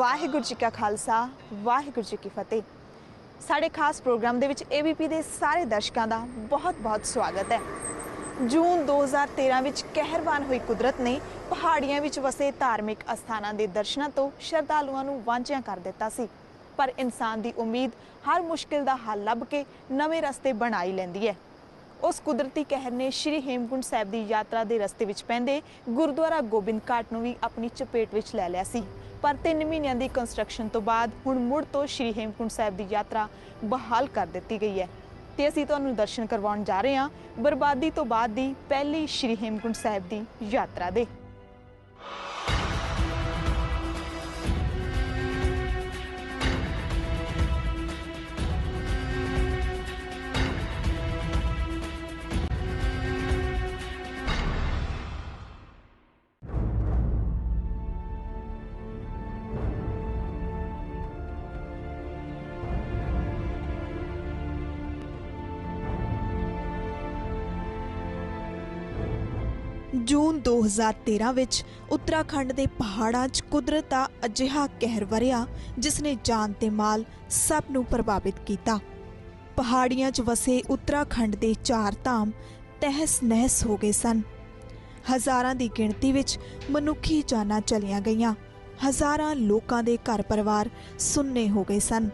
ਵਾਹਿਗੁਰੂ ਜੀ ਕਾ ਖਾਲਸਾ, ਵਾਹਿਗੁਰੂ ਜੀ ਕੀ ਫਤਿਹ। ਸਾਡੇ ਖਾਸ ਪ੍ਰੋਗਰਾਮ ਦੇ ਵਿੱਚ ABP ਦੇ ਸਾਰੇ ਦਰਸ਼ਕਾਂ ਦਾ ਬਹੁਤ-ਬਹੁਤ ਸਵਾਗਤ ਹੈ। ਜੂਨ 2013 ਵਿੱਚ ਕਹਿਰਵਾਨ ਹੋਈ ਕੁਦਰਤ ਨੇ ਪਹਾੜੀਆਂ ਵਿੱਚ ਵਸੇ ਧਾਰਮਿਕ ਅਸਥਾਨਾਂ ਦੇ ਦਰਸ਼ਨਾਂ ਤੋਂ ਸ਼ਰਧਾਲੂਆਂ ਨੂੰ ਵਾਂਝਿਆ ਕਰ ਦਿੱਤਾ ਸੀ। ਪਰ ਇਨਸਾਨ ਦੀ ਉਮੀਦ ਹਰ ਮੁਸ਼ਕਿਲ ਦਾ ਹੱਲ ਲੱਭ ਕੇ ਨਵੇਂ ਰਸਤੇ ਬਣਾਈ ਲੈਂਦੀ ਹੈ। ਉਸ ਕੁਦਰਤੀ ਕਹਿਰ ਨੇ ਸ਼੍ਰੀ ਹੇਮਕੁੰਟ ਸਾਹਿਬ ਦੀ ਯਾਤਰਾ ਦੇ ਰਸਤੇ ਵਿੱਚ ਪੈਂਦੇ ਗੁਰਦੁਆਰਾ ਗੋਬਿੰਦ ਘਾਟ ਨੂੰ ਵੀ ਆਪਣੀ ਚਪੇਟ ਵਿੱਚ ਲੈ ਲਿਆ ਸੀ। ਪਰ 3 ਮਹੀਨਿਆਂ ਦੀ ਕੰਸਟਰਕਸ਼ਨ ਤੋਂ ਬਾਅਦ ਹੁਣ ਮੁੜ ਤੋਂ ਸ਼੍ਰੀ ਹੇਮਕੁੰਟ ਸਾਹਿਬ ਦੀ ਯਾਤਰਾ ਬਹਾਲ ਕਰ ਦਿੱਤੀ ਗਈ ਹੈ। ਤੇ ਅਸੀਂ ਤੁਹਾਨੂੰ ਦਰਸ਼ਨ ਕਰਵਾਉਣ ਜਾ ਰਹੇ ਹਾਂ। ਬਰਬਾਦੀ ਤੋਂ ਬਾਅਦ ਦੀ ਪਹਿਲੀ ਸ਼੍ਰੀ ਹੇਮਕੁੰਟ ਸਾਹਿਬ ਦੀ ਯਾਤਰਾ ਦੇ। ਜੂਨ 2013 ਵਿੱਚ ਉੱਤਰਾਖੰਡ ਦੇ ਪਹਾੜਾਂ 'ਚ ਕੁਦਰਤ ਦਾ ਅਜਿਹਾ ਕਹਿਰ ਵਰਿਆ, ਜਿਸ ਨੇ ਜਾਨ ਤੇ ਮਾਲ ਸਭ ਨੂੰ ਪ੍ਰਭਾਵਿਤ ਕੀਤਾ। ਪਹਾੜੀਆਂ 'ਚ ਵਸੇ ਉੱਤਰਾਖੰਡ ਦੇ ਚਾਰ ਧਾਮ ਤਹਿਸ ਨਹਿਸ ਹੋ ਗਏ ਸਨ। ਹਜ਼ਾਰਾਂ ਦੀ ਗਿਣਤੀ ਵਿੱਚ ਮਨੁੱਖੀ ਜਾਨਾਂ ਚਲੀਆਂ ਗਈਆਂ। ਹਜ਼ਾਰਾਂ ਲੋਕਾਂ ਦੇ ਘਰ ਪਰਿਵਾਰ ਸੁੰਨੇ ਹੋ ਗਏ ਸਨ।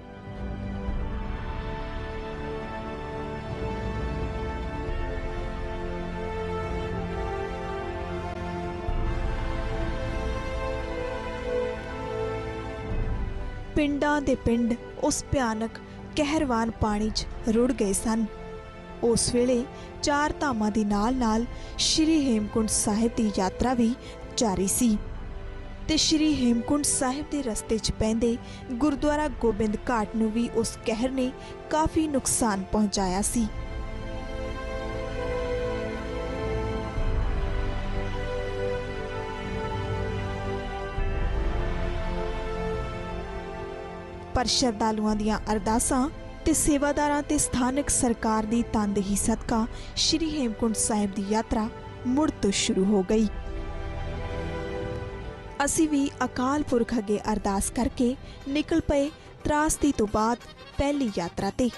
ਪਿੰਡਾਂ ਦੇ ਪਿੰਡ ਉਸ ਭਿਆਨਕ ਕਹਿਰਵਾਨ ਪਾਣੀ 'ਚ ਰੁੜ ਗਏ ਸਨ। ਉਸ ਵੇਲੇ ਚਾਰ ਧਾਮਾਂ ਦੇ ਨਾਲ-ਨਾਲ ਸ਼੍ਰੀ ਹੇਮਕੁੰਟ ਸਾਹਿਬ ਦੀ ਯਾਤਰਾ ਵੀ ਜਾਰੀ ਸੀ ਤੇ ਸ਼੍ਰੀ ਹੇਮਕੁੰਟ ਸਾਹਿਬ ਦੇ ਰਸਤੇ 'ਚ ਪੈਂਦੇ ਗੁਰਦੁਆਰਾ ਗੋਬਿੰਦ ਘਾਟ ਨੂੰ ਵੀ ਉਸ ਕਹਿਰ ਨੇ ਕਾਫੀ ਨੁਕਸਾਨ ਪਹੁੰਚਾਇਆ ਸੀ। ਪਰ ਸ਼ਰਧਾਲੂਆਂ ਦੀਆਂ ਅਰਦਾਸਾਂ ਤੇ ਸੇਵਾਦਾਰਾਂ ਤੇ ਸਥਾਨਕ ਸਰਕਾਰ ਦੀ ਤੰਦਹੀ ਸਦਕਾ ਸ਼੍ਰੀ ਹੇਮਕੁੰਟ ਸਾਹਿਬ ਦੀ ਯਾਤਰਾ ਮੁੜ ਤੋਂ ਸ਼ੁਰੂ ਹੋ ਗਈ। ਅਸੀਂ ਵੀ ਅਕਾਲ ਪੁਰਖ ਅੱਗੇ ਅਰਦਾਸ ਕਰਕੇ ਨਿਕਲ ਪਏ ਤਰਾਸਦੀ ਤੋਂ ਬਾਅਦ ਪਹਿਲੀ ਯਾਤਰਾ ਤੇ।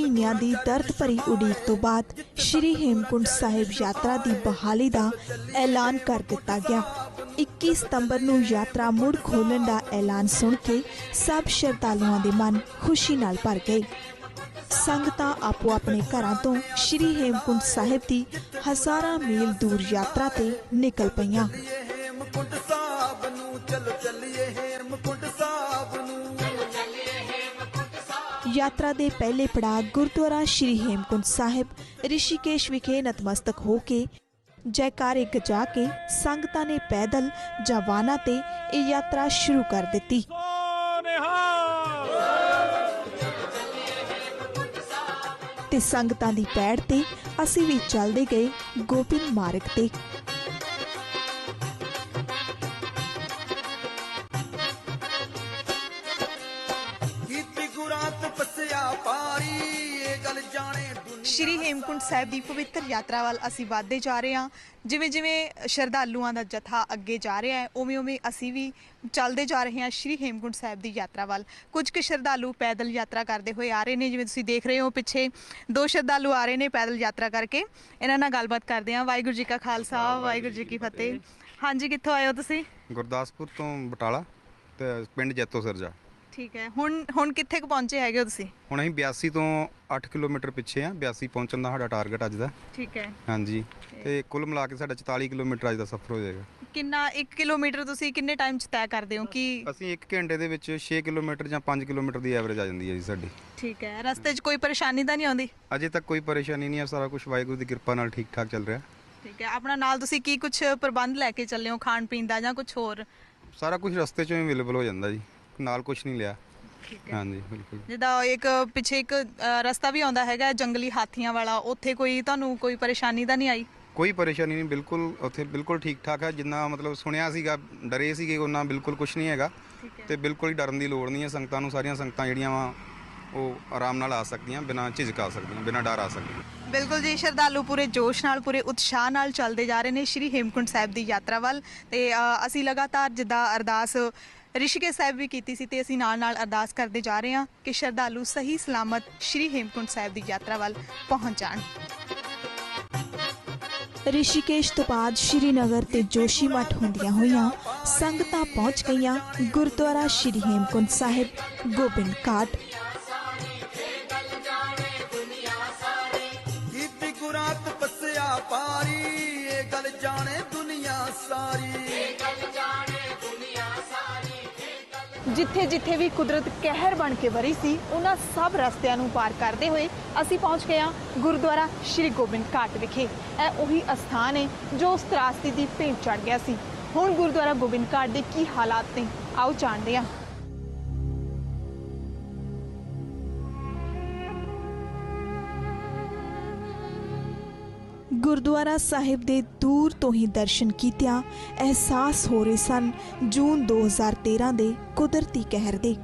ਮਹੀਨਿਆਂ ਦੀ ਦਰਦ ਭਰੀ ਉਡੀਕ ਤੋਂ ਬਾਅਦ ਸ਼੍ਰੀ ਹੇਮਕੁੰਟ ਸਾਹਿਬ ਯਾਤਰਾ ਦੀ ਬਹਾਲੀ ਦਾ ਐਲਾਨ ਕਰ ਦਿੱਤਾ ਗਿਆ। 21 ਸਤੰਬਰ ਨੂੰ ਯਾਤਰਾ ਮੁੜ ਖੋਲਣ ਦਾ ਐਲਾਨ ਸੁਣ ਕੇ ਸਭ ਸ਼ਰਧਾਲੂਆਂ ਦੇ ਮਨ ਖੁਸ਼ੀ ਨਾਲ ਭਰ ਗਏ। ਸੰਗਤਾਂ ਆਪੋ ਆਪਣੇ ਘਰਾਂ ਤੋਂ ਸ਼੍ਰੀ ਹੇਮਕੁੰਟ ਸਾਹਿਬ ਦੀ ਹਜ਼ਾਰਾਂ ਮੀਲ ਦੂਰ ਯਾਤਰਾ ਤੇ ਨਿਕਲ ਪਈਆਂ। ਹੇਮਕੁੰਟ ਸਾਹਿਬ ਨੂੰ ਚਲੋ ਚੱਲੀਏ, ਹੇਮਕੁੰਟ ਸਾਹਿਬ ਯਾਤਰਾ ਦੇ ਪਹਿਲੇ ਪੜਾਅ ਗੁਰਦੁਆਰਾ ਸ਼੍ਰੀ ਹੇਮਕੁੰਟ ਸਾਹਿਬ, ਰਿਸ਼ੀਕੇਸ਼ ਵਿਖੇ ਨਤਮਸਤਕ ਹੋ ਕੇ ਜੈਕਾਰੇ ਗਜਾ ਕੇ ਸੰਗਤਾਂ ਨੇ ਪੈਦਲ ਜਾਂ ਵਾਹਨਾਂ ਤੇ ਇਹ ਯਾਤਰਾ ਸ਼ੁਰੂ ਕਰ ਦਿੱਤੀ। ਤੇ ਸੰਗਤਾਂ ਦੀ ਪੈੜ ਤੇ ਅਸੀਂ ਵੀ ਚੱਲਦੇ ਗਏ ਗੋਬਿੰਦ ਮਾਰਗ ਤੇ। ਸ਼੍ਰੀ ਹੇਮਕੁੰਟ ਸਾਹਿਬ ਦੀ ਪਵਿੱਤਰ ਯਾਤਰਾ ਵੱਲ ਅਸੀਂ ਵਧਦੇ ਜਾ ਰਹੇ ਹਾਂ। ਜਿਵੇਂ ਜਿਵੇਂ ਸ਼ਰਧਾਲੂਆਂ ਦਾ ਜਥਾ ਅੱਗੇ ਜਾ ਰਿਹਾ ਹੈ ਉਵੇਂ ਉਵੇਂ ਅਸੀਂ ਵੀ ਚੱਲਦੇ ਜਾ ਰਹੇ ਹਾਂ ਸ਼੍ਰੀ ਹੇਮਕੁੰਟ ਸਾਹਿਬ ਦੀ ਯਾਤਰਾ ਵੱਲ। ਕੁਝ ਕੁ ਸ਼ਰਧਾਲੂ ਪੈਦਲ ਯਾਤਰਾ ਕਰਦੇ ਹੋਏ ਆ ਰਹੇ ਨੇ ਜਿਵੇਂ ਤੁਸੀਂ ਦੇਖ ਰਹੇ ਹੋ ਪਿੱਛੇ ਦੋ ਸ਼ਰਧਾਲੂ ਆ ਰਹੇ ਨੇ ਪੈਦਲ ਯਾਤਰਾ ਕਰਕੇ। ਇਹਨਾਂ ਨਾਲ ਗੱਲਬਾਤ ਕਰਦੇ ਹਾਂ। ਵਾਹਿਗੁਰੂ ਜੀ ਕਾ ਖਾਲਸਾ ਵਾਹਿਗੁਰੂ ਜੀ ਕੀ ਫਤਿਹ। ਹਾਂਜੀ ਕਿੱਥੋਂ ਆਏ ਹੋ ਤੁਸੀਂ? ਗੁਰਦਾਸਪੁਰ ਤੋਂ ਬਟਾਲਾ ਤੇ ਪਿੰਡ ਜੈਤੋ ਸਰਜਾ। ਠੀਕ ਹੈ। ਹੁਣ ਹੁਣ ਕਿੱਥੇ ਕੁ ਪਹੁੰਚੇ ਹੈਗੇ ਹੋ ਤੁਸੀਂ? ਹੁਣ ਅਸੀਂ 82 ਤੋਂ 8 ਕਿਲੋਮੀਟਰ ਪਿੱਛੇ ਆ 82 ਪਹੁੰਚਣ ਦਾ ਸਾਡਾ ਟਾਰਗੇਟ ਅੱਜ ਦਾ। ਠੀਕ ਹੈ। ਹਾਂਜੀ। ਤੇ ਕੁੱਲ ਮਿਲਾ ਕੇ ਸਾਡਾ 44 ਕਿਲੋਮੀਟਰ ਅੱਜ ਦਾ ਸਫ਼ਰ ਹੋ ਜਾਏਗਾ। ਕਿੰਨਾ 1 ਕਿਲੋਮੀਟਰ ਤੁਸੀਂ ਕਿੰਨੇ ਟਾਈਮ ਚ ਤੈਅ ਕਰਦੇ ਹੋ ਕਿ ਅਸੀਂ 1 ਘੰਟੇ ਦੇ ਵਿੱਚ 6 ਕਿਲੋਮੀਟਰ ਜਾਂ 5 ਕਿਲੋਮੀਟਰ ਦੀ ਐਵਰੇਜ ਆ ਜਾਂਦੀ ਹੈ ਜੀ ਸਾਡੀ। ਠੀਕ ਹੈ। ਰਸਤੇ 'ਚ ਕੋਈ ਪਰੇਸ਼ਾਨੀ ਤਾਂ ਨਹੀਂ ਆਉਂਦੀ? ਅਜੇ ਤੱਕ ਕੋਈ ਪਰੇਸ਼ਾਨੀ ਨਹੀਂ ਹੈ। ਸਾਰਾ ਕੁਝ ਵਾਹਿਗੁਰੂ ਦੀ ਕਿਰਪਾ ਨਾਲ ਠੀਕ ਠਾਕ ਚੱਲ ਰਿਹਾ। ਠੀਕ ਹੈ। ਆਪਣਾ ਨਾਲ ਤੁਸੀਂ ਕੀ ਕੁਝ ਪ੍ਰਬੰਧ ਲੈ ਕੇ ਚੱਲੇ ਹੋ? ਖਾਣ ਪੀਣ ਦਾ ਜਾਂ ਕੁਝ ਹੋਰ? ਸਾਰਾ ਕੁਝ ਰਸਤੇ 'ਚੋਂ ਹੀ ਅਵੇਲੇਬਲ ਹੋ ਜਾਂਦਾ ਜੀ। ਨਾਲ ਕੁਝ ਨਹੀਂ ਲਿਆ। ਹਾਂਜੀ ਬਿਲਕੁਲ। ਜਿੱਦਾਂ ਇੱਕ ਪਿੱਛੇ ਇੱਕ ਅ, ਰਸਤਾ ਵੀ ਆਉਂਦਾ ਹੈਗਾ ਜੰਗਲੀ ਹਾਥੀਆਂ ਵਾਲਾ। ਉੱਥੇ ਕੋਈ ਤੁਹਾਨੂੰ ਕੋਈ ਪਰੇਸ਼ਾਨੀ ਤਾਂ ਨਹੀਂ ਆਈ? ਕੋਈ ਪਰੇਸ਼ਾਨੀ ਨਹੀਂ ਬਿਲਕੁਲ ਉੱਥੇ ਬਿਲਕੁਲ ਠੀਕ ਠਾਕ ਹੈ ਜਿੰਨਾ ਮਤਲਬ ਸੁਣਿਆ ਸੀਗਾ ਡਰੇ ਸੀਗੇ ਉਹਨਾਂ ਬਿਲਕੁਲ ਕੁਝ ਨਹੀਂ ਹੈਗਾ। ਤੇ ਬਿਲਕੁਲ ਹੀ ਡਰਨ ਦੀ ਲੋੜ ਨਹੀਂ ਹੈ। ਸੰਗਤਾਂ ਨੂੰ ਸਾਰੀਆਂ ਸੰਗਤਾਂ ਜਿਹੜੀਆਂ ਵਾ ਉਹ ਆਰਾਮ ਨਾਲ ਆ ਸਕਦੀਆਂ ਬਿਨਾਂ ਝਿਜਕ ਆ ਸਕਦੀਆਂ ਬਿਨਾਂ ਡਰ ਆ ਸਕਦੀਆਂ। ਬਿਲਕੁਲ ਜੀ ਸ਼ਰਧਾਲੂ ਪੂਰੇ ਜੋਸ਼ ਨਾਲ ਪੂਰੇ ਉਤਸ਼ਾਹ ਨਾਲ ਚੱਲਦੇ ਜਾ ਰਹੇ ਨੇ। ਸ਼੍ਰੀ ਹੇਮਕੁੰਟ ਸਾਹਿਬ ਦੀ ਯਾਤਰਾ ਵੱਲ। ਤੇ ਅ, ਅਸੀਂ ਲਗਾਤਾਰ ਜਿੱਦਾਂ ਅਰਦਾਸ ਰਿਸ਼ੀਕੇਸ਼ ਸਾਹਿਬ ਵੀ ਕੀਤੀ ਸੀ ਤੇ ਅਸੀਂ ਨਾਲ ਨਾਲ ਅਰਦਾਸ ਕਰਦੇ ਜਾ ਰਹੇ ਹਾਂ ਕਿ ਸ਼ਰਧਾਲੂ ਸਹੀ ਸਲਾਮਤ ਸ਼੍ਰੀ ਹੇਮਕੁੰਟ ਸਾਹਿਬ ਦੀ ਯਾਤਰਾ ਵੱਲ ਪਹੁੰਚ ਜਾਣ। ਰਿਸ਼ੀਕੇਸ਼ ਤੋਂ ਬਾਅਦ ਸ਼੍ਰੀਨਗਰ ਤੇ ਜੋਸ਼ੀ ਜੋਸ਼ੀਮਠ ਹੁੰਦੀਆਂ ਹੋਈਆਂ ਸੰਗਤਾਂ ਪਹੁੰਚ ਗਈਆਂ ਗੁਰਦੁਆਰਾ ਸ਼੍ਰੀ ਹੇਮਕੁੰਟ ਸਾਹਿਬ, ਗੋਬਿੰਦ ਘਾਟ। ਜਿੱਥੇ ਜਿੱਥੇ ਵੀ ਕੁਦਰਤ ਕਹਿਰ ਬਣ ਕੇ ਵਰੀ ਸੀ, ਉਹਨਾਂ ਸਭ ਰਸਤਿਆਂ ਨੂੰ ਪਾਰ ਕਰਦੇ ਹੋਏ ਅਸੀਂ ਪਹੁੰਚ ਗਏ ਹਾਂ ਗੁਰਦੁਆਰਾ ਸ਼੍ਰੀ ਗੋਬਿੰਦ ਘਾਟ ਵਿਖੇ। ਇਹ ਉਹੀ ਅਸਥਾਨ ਹੈ ਜੋ ਉਸ ਤਰਾਸਦੀ ਦੀ ਭੇਂਟ ਚੜ ਗਿਆ ਸੀ। ਹੁਣ ਗੁਰਦੁਆਰਾ ਗੋਬਿੰਦ ਘਾਟ ਦੇ ਕੀ ਹਾਲਾਤ ਨੇ? ਆਓ ਜਾਣਦੇ ਹਾਂ। ਗੁਰਦੁਆਰਾ ਸਾਹਿਬ ਦੇ ਦੂਰ ਤੋਂ ਹੀ ਦਰਸ਼ਨ ਕੀਤਿਆਂ ਅਹਿਸਾਸ ਹੋ ਰਹੇ ਸਨ, ਜੂਨ 2013 ਦੇ ਕੁਦਰਤੀ ਕਹਿਰ ਦੇ।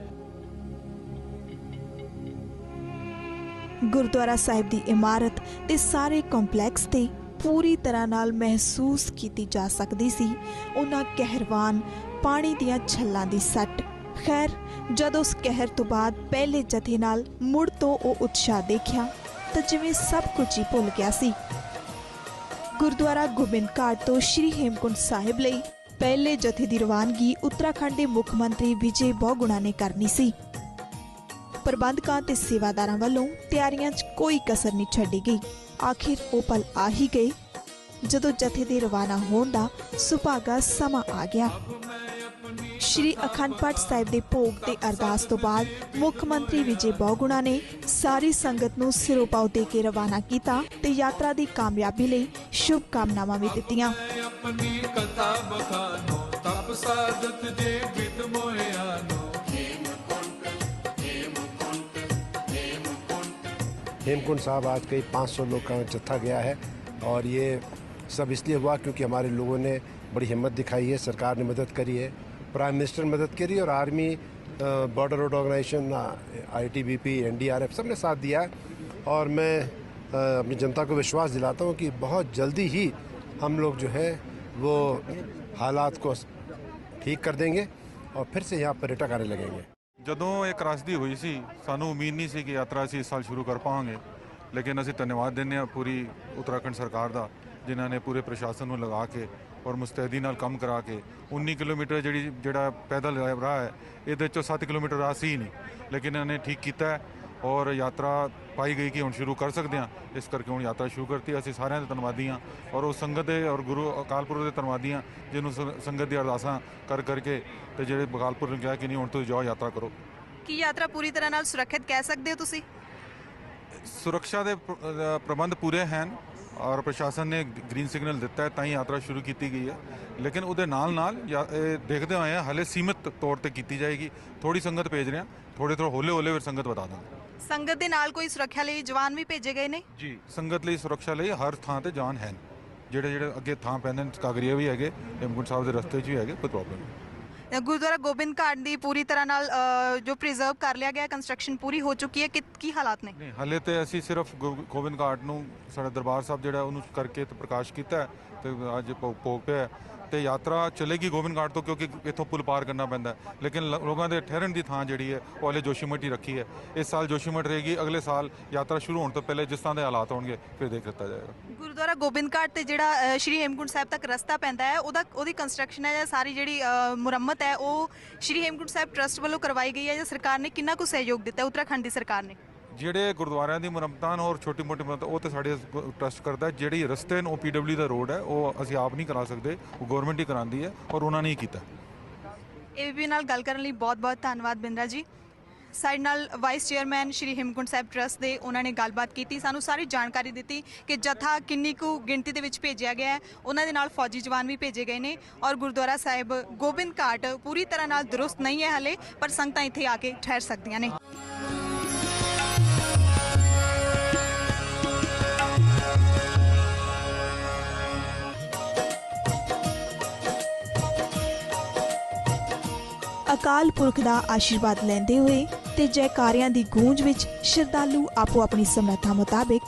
ਗੁਰਦੁਆਰਾ ਸਾਹਿਬ ਦੀ ਇਮਾਰਤ ਤੇ ਸਾਰੇ ਕੰਪਲੈਕਸ ਤੇ ਪੂਰੀ ਤਰ੍ਹਾਂ ਨਾਲ ਮਹਿਸੂਸ ਕੀਤੀ ਜਾ ਸਕਦੀ ਸੀ। ਉਹਨਾਂ ਕਹਿਰਵਾਨ ਪਾਣੀ ਦੀਆਂ ਛੱਲਾਂ ਦੀ ਸੱਟ। ਖੈਰ, ਜਦ ਉਸ ਕਹਿਰ ਤੋਂ ਬਾਅਦ ਪਹਿਲੇ ਜਥੇ ਨਾਲ ਮੁੜ ਤੋਂ ਉਹ ਉਤਸ਼ਾਹ ਦੇਖਿਆ, ਤਾਂ ਜਿਵੇਂ ਸਭ ਕੁਝ ਹੀ ਭੁੱਲ ਗਿਆ ਸੀ। ਗੁਰਦੁਆਰਾ ਗੋਬਿੰਦ ਘਾਟ ਤੋਂ ਸ਼੍ਰੀ ਹੇਮਕੁੰਟ ਸਾਹਿਬ ਲਈ ਪਹਿਲੇ ਜਥੇ ਦੀ ਰਵਾਨਗੀ ਉੱਤਰਾਖੰਡ ਦੇ ਮੁੱਖ ਮੰਤਰੀ ਵਿਜੇ ਬਹੁਗੁਣਾ ਨੇ ਕਰਨੀ ਸੀ। ਪ੍ਰਬੰਧਕਾਂ ਤੇ ਸੇਵਾਦਾਰਾਂ ਵੱਲੋਂ ਤਿਆਰੀਆਂ 'ਚ ਕੋਈ ਕਸਰ ਨਹੀਂ ਛੱਡੀ ਗਈ। ਆਖਿਰ ਉਹ ਪਲ ਆ ਹੀ ਗਏ ਜਦੋਂ ਜਥੇ ਦੇ ਰਵਾਨਾ ਹੋਣ ਦਾ ਸੁਭਾਗਾ ਸਮਾਂ ਆ ਗਿਆ। ਸ਼੍ਰੀ ਅਖੰਡ ਪਾਠ ਸਾਹਿਬ ਦੇ ਭੋਗ ਤੇ ਅਰਦਾਸ ਤੋਂ ਬਾਅਦ ਮੁੱਖ ਮੰਤਰੀ ਵਿਜੇ ਬਹੁਗੁਣਾ ਨੇ ਸਾਰੀ ਸੰਗਤ ਨੂੰ ਸਿਰੋਪਾਉ ਦੇ ਕੇ ਰਵਾਨਾ ਕੀਤਾ ਤੇ ਯਾਤਰਾ ਦੀ ਕਾਮਯਾਬੀ ਲਈ ਸ਼ੁਭ ਕਾਮਨਾਵਾਂ ਵੀ ਦਿੱਤੀਆਂ ਆਪਣੀ ਕਥਾ ਬਖਾਨੋ ਤਪ ਸਾਧਤ ਜੇ ਵਿਦ ਮੋਹਿਆਨੋ हेमकुंड साहब आज कई 500 लोग का जत्था गया है और ये सब इसलिए हुआ क्योंकि हमारे लोगों ने बड़ी हिम्मत दिखाई है सरकार ने मदद करी है प्राइम मिनिस्टर ने मदद करी और army border road organisation ITBP NDRF सब ने साथ दिया है और मैं अ, अपनी जनता को विश्वास दिलाता हूँ कि बहुत जल्दी ही हम लोग जो है वो हालात को ठीक कर देंगे और फिर से यहाँ पर्यटक आने लगेंगे ਜਦੋਂ ਇਹ ਕ੍ਰਾਸਦੀ ਹੋਈ ਸੀ ਸਾਨੂੰ ਉਮੀਦ ਨਹੀਂ ਸੀ ਕਿ ਯਾਤਰਾ ਅਸੀਂ ਇਸ ਸਾਲ ਸ਼ੁਰੂ ਕਰ ਪਾਵਾਂਗੇ ਲੇਕਿਨ ਅਸੀਂ ਧੰਨਵਾਦ ਦਿੰਦੇ ਹਾਂ ਪੂਰੀ ਉੱਤਰਾਖੰਡ ਸਰਕਾਰ ਦਾ ਜਿਨ੍ਹਾਂ ਨੇ ਪੂਰੇ ਪ੍ਰਸ਼ਾਸਨ ਨੂੰ ਲਗਾ ਕੇ ਔਰ ਮੁਸਤੈਦੀ ਨਾਲ ਕੰਮ ਕਰਾ ਕੇ 19 ਕਿਲੋਮੀਟਰ ਜਿਹੜੀ ਜਿਹੜਾ ਪੈਦਲ ਰਾਹ ਹੈ ਇਹਦੇ ਚੋਂ 7 ਕਿਲੋਮੀਟਰ ਰਾਹ ਸੀ ਹੀ ਨਹੀਂ ਲੇਕਿਨ ਇਹਨਾਂ ਨੇ ਠੀਕ ਕੀਤਾ ਔਰ ਯਾਤਰਾ ਪਾਈ ਗਈ ਕਿ ਹੁਣ ਸ਼ੁਰੂ ਕਰ ਸਕਦੇ ਹਾਂ। ਇਸ ਕਰਕੇ ਹੁਣ ਯਾਤਰਾ ਸ਼ੁਰੂ ਕਰਤੀ ਅਸੀਂ ਸਾਰਿਆਂ ਦੇ ਧੰਨਵਾਦੀ ਹਾਂ ਔਰ ਉਹ ਸੰਗਤ ਦੇ ਔਰ ਗੁਰੂ ਅਕਾਲ ਪੁਰਖ ਦੇ ਧੰਨਵਾਦੀ ਹਾਂ ਜਿਹਨੂੰ ਸੰਗ- ਸੰਗਤ ਦੀ ਅਰਦਾਸਾਂ ਕਰ ਕਰਕੇ ਤੇ ਜਿਹੜੇ ਅਕਾਲ ਪੁਰਖ ਨੇ ਕਿਹਾ ਕਿ ਨਹੀਂ ਹੁਣ ਤੁਸੀਂ ਜਾਓ ਯਾਤਰਾ ਕਰੋ। ਕੀ ਯਾਤਰਾ ਪੂਰੀ ਤਰ੍ਹਾਂ ਨਾਲ ਸੁਰੱਖਿਅਤ ਕਹਿ ਸਕਦੇ ਹੋ ਤੁਸੀਂ? ਸੁਰੱਖਿਆ ਦੇ ਪ੍ਰਬੰਧ ਪੂਰੇ ਹਨ। ਔਰ ਪ੍ਰਸ਼ਾਸਨ ਨੇ ਗ੍ਰੀਨ ਸਿਗਨਲ ਦਿੱਤਾ ਹੈ ਤਾਂ ਹੀ ਯਾਤਰਾ ਸ਼ੁਰੂ ਕੀਤੀ ਗਈ ਹੈ। ਲੇਕਿਨ ਉਹਦੇ ਨਾਲ ਨਾਲ ਦੇਖਦੇ ਹੋਏ ਹਾਂ ਹਲੇ ਸੀਮਿਤ ਤੌਰ ਤੇ ਕੀਤੀ ਜਾਏਗੀ। ਥੋੜੀ ਸੰਗਤ ਭੇਜ ਰਹੇ ਹਾਂ ਥੋੜੇ ਥੋੜੇ ਹੌਲੇ ਹੌਲੇ ਫਿਰ ਸੰਗਤ ਵਧਾ ਦਾਂਗੇ। ਸੰਗਤ ਦੇ ਨਾਲ ਕੋਈ ਸੁਰੱਖਿਆ ਲਈ ਜਵਾਨ ਵੀ ਭੇਜੇ ਗਏ ਨੇ? ਜੀ ਸੰਗਤ ਲਈ ਸੁਰੱਖਿਆ ਲਈ ਹਰ ਥਾਂ ਤੇ ਜਾਨ ਹੈ। ਜਿਹੜੇ ਜਿਹੜੇ ਅੱਗੇ ਥਾਂ ਪੈਂਦੇ ਨੇ ਕਾਗਰੀਆ ਵੀ ਹੈਗੇ ਹੇਮਕੁੰਟ ਸਾਹਿਬ ਦੇ ਰਸਤੇ 'ਚ ਵੀ ਹੈਗੇ ਕੋਈ ਪ੍ਰੋਬਲਮ ਨਹੀਂ। ਗੁਰਦੁਆਰਾ ਗੋਬਿੰਦ ਘਾਟ ਦੀ ਪੂਰੀ ਤਰ੍ਹਾਂ ਨਾਲ ਅ, ਜੋ ਪ੍ਰੀਜ਼ਰਵ ਕਰ ਲਿਆ ਗਿਆ ਕੰਸਟਰਕਸ਼ਨ ਪੂਰੀ ਹੋ ਚੁੱਕੀ ਹੈ ਕਿ ਕੀ ਹਾਲਾਤ ਨੇ ਨਹੀਂ ਹਲੇ ਤੇ ਅਸੀਂ ਸਿਰਫ ਗੋ- ਗੋਬਿੰਦ ਘਾਟ ਨੂੰ ਸਾਡਾ ਦਰਬਾਰ ਸਾਹਿਬ ਜਿਹੜਾ ਉਹਨੂੰ ਕਰਕੇ ਤੇ ਪ੍ਰਕਾਸ਼ ਕੀਤਾ ਹੈ ਤੇ ਅੱਜ ਭੋਗ ਪਿਆ ਹੈ। ਤੇ ਯਾਤਰਾ ਚੱਲੇਗੀ ਗੋਬਿੰਦ ਘਾਟ ਤੋਂ ਕਿਉਂਕਿ ਇੱਥੋਂ ਪੁਲ ਪਾਰ ਕਰਨਾ ਪੈਂਦਾ ਹੈ। ਲੇਕਿਨ ਲ- ਲੋਕਾਂ ਦੇ ਠਹਿਰਨ ਦੀ ਥਾਂ ਜਿਹੜੀ ਹੈ ਉਹ ਹਲੇ ਜੋਸ਼ੀਮਠ ਹੀ ਰੱਖੀ ਹੈ ਇਸ ਸਾਲ ਜੋਸ਼ੀਮਠ ਰਹੇਗੀ ਅਗਲੇ ਸਾਲ ਯਾਤਰਾ ਸ਼ੁਰੂ ਹੋਣ ਤੋਂ ਪਹਿਲੇ ਜਿਸ ਤਰ੍ਹਾਂ ਦੇ ਹਾਲਾਤ ਹੋਣਗੇ ਫਿਰ ਦੇਖ ਲਿੱਤਾ ਜਾਏਗਾ ਗੁਰਦੁਆਰਾ ਗੋਬਿੰਦ ਘਾਟ ਤੇ ਜਿਹੜਾ ਅ, ਸ਼੍ਰੀ ਹੇਮਕੁੰਟ ਸਾਹਿਬ ਤੱਕ ਰਸਤਾ ਪੈਂਦਾ ਹੈ ਉਹਦਾ ਉਹਦੀ ਕੰਸਟਰਕਸ਼ਨ ਹੈ ਜਾਂ ਸਾਰੀ ਜਿਹੜੀ ਅ, ਮੁਰੰਮਤ ਹੈ। ਉਹ ਸ਼੍ਰੀ ਹੇਮਕੁੰਟ ਸਾਹਿਬ ਟਰਸਟ ਵੱਲੋਂ ਕਰਵਾਈ ਗਈ ਹੈ ਜਾਂ ਸਰਕਾਰ ਨੇ ਕਿੰਨਾ ਕੁ ਸਹਿਯੋਗ ਦਿੱਤਾ ਹੈ? ਉੱਤਰਾਖੰਡ ਦੀ ਸਰਕਾਰ ਨੇ। ਜਿਹੜੇ ਗੁਰਦੁਆਰਿਆਂ ਦੀ ਮੁਰੰਮਤਾਂ ਔਰ ਛੋਟੀ ਮੋਟੀ ਮੁਰੰਮਤ ਉਹ ਤੇ ਸਾਡੇ ਟਰਸਟ ਕਰਦਾ। ਜਿਹੜੀ ਰਸਤੇ ਨੂੰ ਪੀਡਬਲਿਊ ਦਾ ਰੋਡ ਹੈ ਉਹ ਅਸੀਂ ਆਪ ਨਹੀਂ ਕਰਾ ਸਕਦੇ। ਉਹ ਗਵਰਨਮੈਂਟ ਹੀ ਕਰਾਉਂਦੀ ਹੈ ਔਰ ਉਹਨਾਂ ਨੇ ਹੀ ਕੀਤਾ। ਏਬੀਪੀ ਨਾਲ ਗੱਲ ਕਰਨ ਲਈ ਬਹੁਤ-ਬਹੁਤ ਧੰਨਵਾਦ ਬਿੰਦਰਾ ਜੀ। ਸਾਡੇ ਨਾਲ vice chairman Shri Hemkunt Sahib trust ਦੇ ਉਹਨਾਂ ਨੇ ਗੱਲਬਾਤ ਕੀਤੀ, ਸਾਨੂੰ ਸਾਰੀ ਜਾਣਕਾਰੀ ਦਿੱਤੀ ਕਿ ਜਥਾ ਕਿੰਨੀ ਕੁ ਗਿਣਤੀ ਦੇ ਵਿੱਚ ਭੇਜਿਆ ਗਿਆ ਹੈ। ਉਹਨਾਂ ਦੇ ਨਾਲ ਫੌਜੀ ਜਵਾਨ ਵੀ ਭੇਜੇ ਗਏ ਨੇ ਔਰ ਗੁਰਦੁਆਰਾ ਸਾਹਿਬ ਗੋਬਿੰਦ ਘਾਟ ਪੂਰੀ ਤਰ੍ਹਾਂ ਨਾਲ ਦਰੁਸਤ ਨਹੀਂ ਹੈ ਹਲੇ, ਪਰ ਸੰਗਤਾਂ ਇੱਥੇ ਆ ਕੇ ਠਹਿਰ ਸਕਦੀਆਂ ਨੇ। ਅਕਾਲ ਪੁਰਖ ਦਾ ਆਸ਼ੀਰਵਾਦ ਲੈਂਦੇ ਹੋਏ ਤੇ ਜੈਕਾਰਿਆਂ ਦੀ ਗੂੰਜ ਵਿੱਚ ਸ਼ਰਧਾਲੂ ਆਪੋ ਆਪਣੀ ਸਮਰੱਥਾ ਮੁਤਾਬਿਕ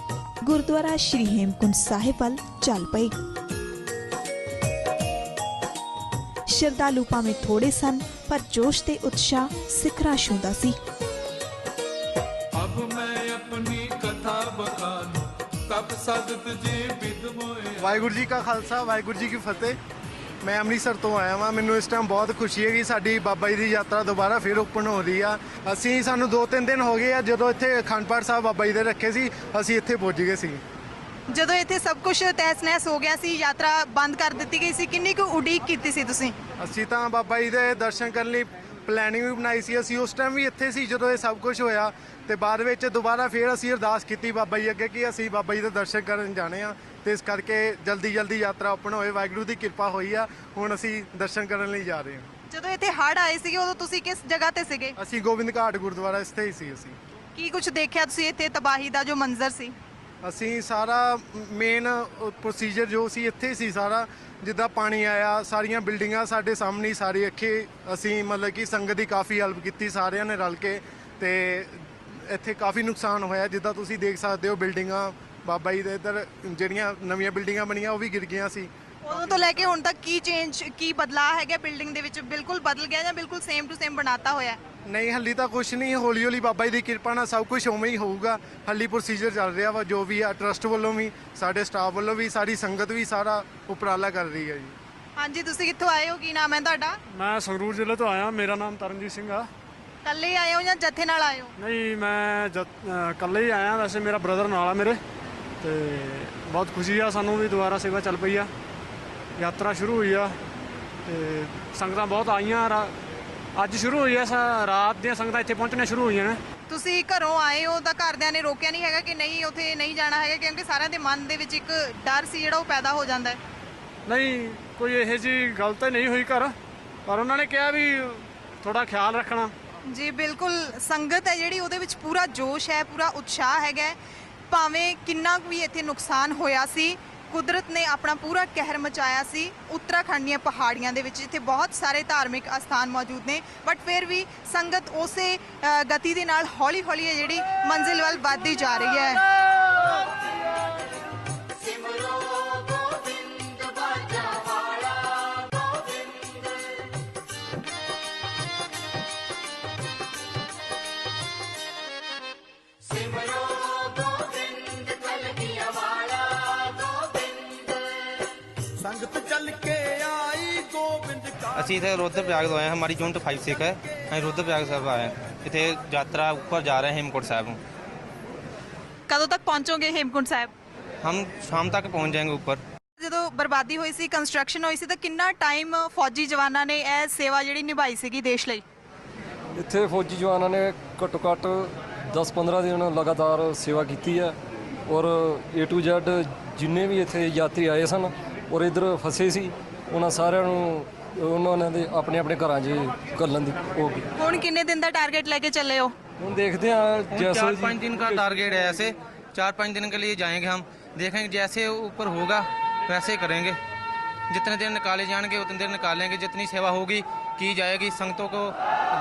ਗੁਰਦੁਆਰਾ ਸ਼੍ਰੀ ਹੇਮਕੁੰਟ ਸਾਹਿਬ ਵੱਲ ਚੱਲ ਪਏ। ਸ਼ਰਧਾਲੂ ਭਾਵੇਂ ਥੋੜੇ ਸਨ ਪਰ ਜੋਸ਼ ਤੇ ਉਤਸ਼ਾਹ ਸਿਖਰਾਂ ਛੂੰਹਦਾ ਸੀ। ਅਬ ਮੈਂ ਆਪਣੀ ਕਥਾ ਬਖਾਨੋ ਤਪ ਸਦਤ ਜੇ ਬਿਦ ਮੋਇਆ ਵਾਹਿਗੁਰੂ ਜੀ ਕਾ ਖਾਲਸਾ ਵਾਹਿਗੁਰੂ ਜੀ ਕੀ ਫਤਿਹ। ਮੈਂ ਅੰਮ੍ਰਿਤਸਰ ਤੋਂ ਆਇਆ ਵਾਂ। ਮੈਨੂੰ ਇਸ ਟਾਈਮ ਬਹੁਤ ਖੁਸ਼ੀ ਹੈ ਕਿ ਸਾਡੀ ਬਾਬਾ ਜੀ ਦੀ ਯਾਤਰਾ ਦੁਬਾਰਾ ਫਿਰ ਓਪਨ ਹੋ ਰਹੀ ਆ। ਅਸੀਂ ਸਾਨੂੰ 2-3 ਦਿਨ ਹੋ ਗਏ ਆ ਜਦੋਂ ਇੱਥੇ ਅਖੰਡ ਪਾਠ ਸਾਹਿਬ ਬਾਬਾ ਜੀ ਦੇ ਰੱਖੇ ਸੀ ਅਸੀਂ ਇੱਥੇ ਪਹੁੰਚ ਗਏ ਸੀ। ਜਦੋਂ ਇੱਥੇ ਸਭ ਕੁਝ ਤਹਿਸ-ਨਹਿਸ ਹੋ ਗਿਆ ਸੀ ਯਾਤਰਾ ਬੰਦ ਕਰ ਦਿੱਤੀ ਗਈ ਸੀ ਕਿੰਨੀ ਕੁ ਉਡੀਕ ਕੀਤੀ ਸੀ ਤੁਸੀਂ? ਅਸੀਂ ਤਾਂ ਬਾਬਾ ਜੀ ਦੇ ਦਰਸ਼ਨ ਕਰਨ ਲਈ ਪਲੈਨਿੰਗ ਵੀ ਬਣਾਈ ਸੀ। ਅਸੀਂ ਉਸ ਟਾਈਮ ਵੀ ਇੱਥੇ ਸੀ ਜਦੋਂ ਇਹ ਸਭ ਕੁਝ ਹੋਇਆ। ਤੇ ਬਾਅਦ ਵਿੱਚ ਦੁਬਾਰਾ ਫਿਰ ਅਸੀਂ ਅਰਦਾਸ ਕੀਤੀ ਬਾਬਾ ਜੀ ਅੱਗੇ ਕਿ ਅਸੀਂ ਬਾਬਾ ਜੀ ਦੇ ਦਰਸ਼ਨ ਕਰਨ ਜਾਣੇ ਆ ਤੇ ਇਸ ਕਰਕੇ ਜਲਦੀ ਜਲਦੀ ਯਾਤਰਾ ਓਪਨ ਹੋਏ ਵਾਹਿਗੁਰੂ ਦੀ ਕਿਰਪਾ ਹੋਈ ਆ ਹੁਣ ਅਸੀਂ ਦਰਸ਼ਨ ਕਰਨ ਲਈ ਜਾ ਰਹੇ ਹਾਂ। ਜਦੋਂ ਇੱਥੇ ਹੜ੍ਹ ਆਏ ਸੀਗੇ ਉਦੋਂ ਤੁਸੀਂ ਕਿਸ ਜਗ੍ਹਾ ਤੇ ਸੀਗੇ? ਅਸੀਂ ਗੋਬਿੰਦ ਘਾਟ ਗੁਰਦੁਆਰਾ ਇੱਥੇ ਹੀ ਸੀ ਅਸੀਂ। ਕੀ ਕੁਝ ਦੇਖਿਆ ਤੁਸੀਂ ਇੱਥੇ ਤਬਾਹੀ ਦਾ ਜੋ ਮੰਜ਼ਰ ਸੀ? ਅਸੀਂ ਸਾਰਾ ਮੇਨ ਪ੍ਰੋਸੀਜਰ ਜੋ ਸੀ ਇੱਥੇ ਹੀ ਸੀ ਸਾਰਾ ਜਿੱਦਾਂ ਪਾਣੀ ਆਇਆ ਸਾਰੀਆਂ ਬਿਲਡਿੰਗਾਂ ਸਾਡੇ ਸਾਹਮਣੇ ਸਾਰੀ ਅੱਖੇ ਅਸੀਂ ਮਤਲਬ ਕਿ ਸੰਗਤ ਦੀ ਕਾਫੀ ਹੈਲਪ ਕੀਤੀ ਸਾਰਿਆਂ ਨੇ ਰਲ ਕੇ ਤੇ ਇੱਥੇ ਕਾਫੀ ਨੁਕਸਾਨ ਹੋਇਆ। ਜਿੱਦਾਂ ਤੁਸੀਂ ਦੇਖ ਸਕਦੇ ਹੋ ਬਿਲਡਿੰਗਾਂ ਬਾਬਾ ਜੀ ਦੇ ਇੱਧਰ ਜਿਹੜੀਆਂ ਨਵੀਆਂ ਬਿਲਡਿੰਗਾਂ ਬਣੀਆਂ ਉਹ ਵੀ ਗਿਰ ਗਈਆਂ ਸੀ। ਉਦੋਂ ਤੋਂ ਲੈ ਕੇ ਹੁਣ ਤੱਕ ਕੀ ਚੇਂਜ ਕੀ ਬਦਲਾਅ ਹੈਗਾ ਬਿਲਡਿੰਗ ਦੇ ਵਿੱਚ? ਬਿਲਕੁਲ ਬਦਲ ਗਿਆ ਜਾਂ ਬਿਲਕੁਲ ਸੇਮ ਟੂ ਸੇਮ ਬਣਾਤਾ ਹੋਇਆ ਨਹੀਂ ਹੱਲੀ ਤਾਂ ਕੁਝ ਨਹੀਂ। ਹੌਲੀ ਹੌਲੀ ਬਾਬਾ ਜੀ ਦੀ ਕਿਰਪਾ ਨਾਲ ਸਭ ਕੁਝ ਉਵੇਂ ਹੀ ਹੋਊਗਾ। ਹੱਲੀ ਪ੍ਰੋਸੀਜਰ ਚੱਲ ਰਿਹਾ ਵਾ ਜੋ ਵੀ ਆ ਟਰਸਟ ਵੱਲੋਂ ਵੀ ਸਾਡੇ ਸਟਾਫ ਵੱਲੋਂ ਵੀ ਸਾਰੀ ਸੰਗਤ ਵੀ ਸਾਰਾ ਉਪਰਾਲਾ ਕਰ ਰਹੀ ਹੈ ਜੀ। ਹਾਂਜੀ ਤੁਸੀਂ ਕਿੱਥੋਂ ਆਏ ਹੋ? ਕੀ ਨਾਮ ਹੈ ਤੁਹਾਡਾ? ਮੈਂ ਸੰਗਰੂਰ ਜ਼ਿਲ੍ਹੇ ਤੋਂ ਆਇਆ। ਮੇਰਾ ਨਾਮ ਤਰਨਜੀਤ ਸਿੰਘ ਆ। ਇਕੱਲੇ ਆਏ ਹੋ ਜਾਂ ਜੱਥੇ ਨਾਲ ਆਏ ਹੋ? ਨਹੀਂ ਮੈਂ ਇਕੱਲੇ ਹੀ ਆਇਆ ਵੈਸੇ ਮੇਰਾ ਬ੍ਰਦਰ ਨਾਲ ਆ ਮੇਰੇ ਤੇ ਬਹੁਤ ਖੁਸ਼ੀ ਆ ਸਾਨੂੰ ਵੀ ਦੁਬਾਰਾ ਸੇਵਾ ਚੱਲ ਪਈ ਆ। ਯਾਤਰਾ ਸ਼ੁਰੂ ਹੋਈ ਆ ਤੇ ਸੰਗਤਾਂ ਬਹੁਤ ਆਈਆਂ ਰਾ- ਅੱਜ ਸ਼ੁਰੂ ਹੋਈ ਆ ਸਾ- ਰਾਤ ਦੀਆਂ ਸੰਗਤਾਂ ਇੱਥੇ ਪਹੁੰਚਣੀਆਂ ਸ਼ੁਰੂ ਹੋਈਆਂ ਨੇ। ਤੁਸੀਂ ਘਰੋਂ ਆਏ ਹੋ ਤਾਂ ਘਰਦਿਆਂ ਨੇ ਰੋਕਿਆ ਨਹੀਂ ਹੈਗਾ ਕਿ ਨਹੀਂ ਉੱਥੇ ਨਹੀਂ ਜਾਣਾ ਹੈਗਾ ਕਿਉਂਕਿ ਸਾਰਿਆਂ ਦੇ ਮਨ ਦੇ ਵਿੱਚ ਇੱਕ ਡਰ ਸੀ ਜਿਹੜਾ ਉਹ ਪੈਦਾ ਹੋ ਜਾਂਦਾ ਹੈ। ਨਹੀਂ ਕੋਈ ਇਹੋ ਜੀ ਗੱਲ ਤਾਂ ਨਹੀਂ ਹੋਈ ਘਰ ਪਰ ਉਹਨਾਂ ਨੇ ਕਿਹਾ ਵੀ ਥੋੜਾ ਖਿਆਲ ਰੱਖਣਾ। ਜੀ, ਬਿਲਕੁਲ ਸੰਗਤ ਹੈ ਜਿਹੜੀ ਉਹਦੇ ਵਿੱਚ ਪੂਰਾ ਜੋਸ਼ ਹੈ, ਪੂਰਾ ਉਤਸ਼ਾਹ ਹੈਗਾ ਭਾਵੇਂ ਕਿੰਨਾ ਕੁ ਵੀ ਇੱਥੇ ਨੁਕਸਾਨ ਹੋਇਆ ਸੀ, ਕੁਦਰਤ ਨੇ ਆਪਣਾ ਪੂਰਾ ਕਹਿਰ ਮਚਾਇਆ ਸੀ, ਉੱਤਰਾਖੰਡ ਦੀਆਂ ਪਹਾੜੀਆਂ ਦੇ ਵਿੱਚ, ਜਿੱਥੇ ਬਹੁਤ ਸਾਰੇ ਧਾਰਮਿਕ ਅਸਥਾਨ ਮੌਜੂਦ ਨੇ। ਬਟ ਫਿਰ ਵੀ ਸੰਗਤ ਉਸੇ ਗਤੀ ਦੇ ਨਾਲ ਹੌਲੀ ਹੌਲੀ ਹੈ ਜਿਹੜੀ ਮੰਜ਼ਿਲ ਵੱਲ ਵੱਧਦੀ ਜਾ ਰਹੀ ਹੈ। ਅਸੀਂ इधर रुद्रप्रयाग तो आए हैं हमारी यूनिट फाइव सिख है हम रुद्रप्रयाग साहब आए हैं इतने यात्रा ऊपर जा रहे हैं हेमकुंट साहब ਕਦੋਂ ਤੱਕ ਪਹੁੰਚੋਗੇ ਹੇਮਕੁੰਟ ਸਾਹਿਬ हम शाम तक पहुंच जाएंगे ऊपर ਜਦੋਂ ਬਰਬਾਦੀ ਹੋਈ ਸੀ ਕੰਸਟਰਕਸ਼ਨ ਹੋਈ ਸੀ ਤਾਂ ਕਿੰਨਾ ਟਾਈਮ ਫੌਜੀ ਜਵਾਨਾਂ ਨੇ ਇਹ ਸੇਵਾ ਜਿਹੜੀ ਨਿਭਾਈ ਸੀਗੀ ਦੇਸ਼ ਲਈ ਇੱਥੇ ਫੌਜੀ ਜਵਾਨਾਂ ਨੇ ਘੱਟੋ ਘੱਟ 10-15 ਦਿਨ ਲਗਾਤਾਰ ਸੇਵਾ ਕੀਤੀ ਹੈ ਔਰ A to Z ਜਿੰਨੇ ਵੀ ਇੱਥੇ ਯਾਤਰੀ ਆਏ ਸਨ ਔਰ ਇਧਰ ਫਸੇ ਸੀ ਉਹਨਾਂ ਸਾਰਿਆਂ ਨੂੰ ਉਹਨਾਂ ਦੇ ਆਪਣੇ ਆਪਣੇ ਘਰਾਂ 'ਚ ਘੱਲਣ ਦੀ ਹੋ ਗਈ ਹੁਣ ਕਿੰਨੇ ਦਿਨ ਦਾ ਟਾਰਗੇਟ ਲੈ ਕੇ ਚੱਲੇ ਹੋ ਹੁਣ ਦੇਖਦੇ ਹਾਂ ਜੈਸੋ चार ਜੀ पाँच दिन का टारगेट है ऐसे चार पाँच दिन के लिए जाएंगे हम देखेंगे जैसे ऊपर होगा वैसे ही करेंगे जितने दिन निकाले जाएंगे उतने दिन निकालेंगे जितनी सेवा होगी की जाएगी संगतों को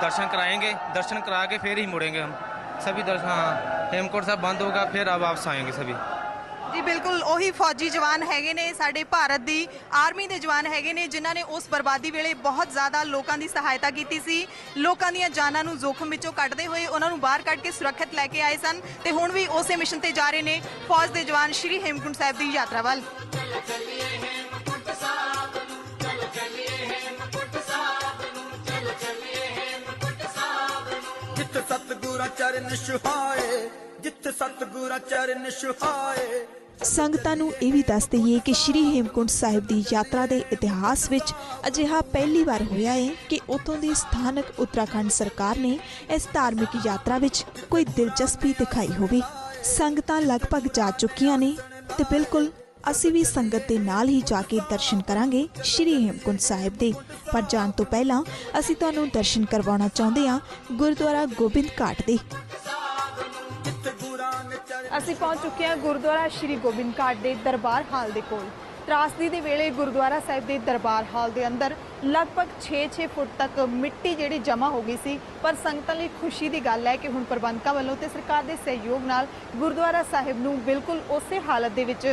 दर्शन कराएंगे दर्शन करा के फिर ही मुड़ेंगे हम सभी दर्शन हाँ हेमकुंट साहब बंद होगा फिर अब वापस आएंगे सभी ਜੀ ਬਿਲकुल ਉਹੀ ਫੌਜੀ ਜਵਾਨ ਹੈਗੇ ਨੇ, ਸਾਡੇ ਭਾਰਤ ਦੀ ਆਰਮੀ ਦੇ ਜਵਾਨ ਹੈਗੇ ਨੇ, ਜਿਨ੍ਹਾਂ ਨੇ ਉਸ ਬਰਬਾਦੀ ਵੇਲੇ ਬਹੁਤ ਜ਼ਿਆਦਾ ਲੋਕਾਂ ਦੀ ਸਹਾਇਤਾ ਕੀਤੀ ਸੀ। ਲੋਕਾਂ ਦੀਆਂ ਜਾਨਾਂ ਨੂੰ ਜ਼ੋਖਮ ਵਿੱਚੋਂ ਕੱਢਦੇ ਹੋਏ ਉਹਨਾਂ ਨੂੰ ਬਾਹਰ ਕੱਢ ਕੇ ਸੁਰੱਖਿਅਤ ਲੈ ਕੇ ਆਏ ਸਨ ਤੇ ਹੁਣ ਵੀ ਉਸੇ ਮਿਸ਼ਨ ਤੇ ਜਾ ਰਹੇ ਨੇ, ਫੌਜ ਦੇ ਜਵਾਨ ਸ਼੍ਰੀ ਹੇਮਕੁੰਟ ਸਾਹਿਬ ਦੀ ਯਾਤਰਾ ਵੱਲ। ਜਿੱਥੇ ਸਤਿਗੁਰਾਂ ਚਰਨ ਸੁਹਾਏ ਜਿੱਥੇ ਸਤਿਗੁਰਾਂ ਚਰਨ ਸੁਹਾਏ ਸੰਗਤਾਂ ਨੂੰ ਇਹ ਵੀ ਦੱਸ ਦਈਏ ਕਿ ਸ਼੍ਰੀ ਹੇਮਕੁੰਟ ਸਾਹਿਬ ਦੀ ਯਾਤਰਾ ਦੇ ਇਤਿਹਾਸ ਵਿੱਚ ਅਜਿਹਾ ਪਹਿਲੀ ਵਾਰ ਹੋਇਆ ਹੈ ਕਿ ਉਥੋਂ ਦੀ ਸਥਾਨਕ ਉੱਤਰਾਖੰਡ ਸਰਕਾਰ ਨੇ ਇਸ ਧਾਰਮਿਕ ਯਾਤਰਾ ਵਿੱਚ ਕੋਈ ਦਿਲਚਸਪੀ ਦਿਖਾਈ ਹੋਵੇ। ਸੰਗਤਾਂ ਲਗਭਗ ਜਾ ਚੁੱਕੀਆਂ ਨੇ ਤੇ ਬਿਲਕੁਲ ਅਸੀਂ ਵੀ ਸੰਗਤ ਦੇ ਨਾਲ ਹੀ ਜਾ ਕੇ ਦਰਸ਼ਨ ਕਰਾਂਗੇ ਸ਼੍ਰੀ ਹੇਮਕੁੰਟ ਸਾਹਿਬ ਦੇ। ਪਰ ਜਾਣ ਤੋਂ ਪਹਿਲਾਂ ਅਸੀਂ ਤੁਹਾਨੂੰ ਦਰਸ਼ਨ ਕਰਵਾਉਣਾ ਚਾਹੁੰਦੇ ਹਾਂ ਗੁਰਦੁਆਰਾ ਗੋਬਿੰਦ ਘਾਟ ਦੇ। ਅਸੀਂ ਪਹੁੰਚ ਚੁੱਕੇ ਹਾਂ ਗੁਰਦੁਆਰਾ ਸ਼੍ਰੀ ਗੋਬਿੰਦ ਘਾਟ ਦੇ ਦਰਬਾਰ ਹਾਲ ਦੇ ਕੋਲ। ਤਰਾਸਦੀ ਦੇ ਵੇਲੇ ਗੁਰਦੁਆਰਾ ਸਾਹਿਬ ਦੇ ਦਰਬਾਰ ਹਾਲ ਦੇ ਅੰਦਰ ਲਗਭਗ 6-6 ਫੁੱਟ ਤੱਕ ਮਿੱਟੀ ਜਿਹੜੀ ਜਮ੍ਹਾਂ ਹੋ ਗਈ ਸੀ। ਪਰ ਸੰਗਤਾਂ ਲਈ ਖੁਸ਼ੀ ਦੀ ਗੱਲ ਹੈ ਕਿ ਹੁਣ ਪ੍ਰਬੰਧਕਾਂ ਵੱਲੋਂ ਤੇ ਸਰਕਾਰ ਦੇ ਸਹਿਯੋਗ ਨਾਲ ਗੁਰਦੁਆਰਾ ਸਾਹਿਬ ਨੂੰ ਬਿਲਕੁਲ ਉਸੇ ਹਾਲਤ ਦੇ ਵਿੱਚ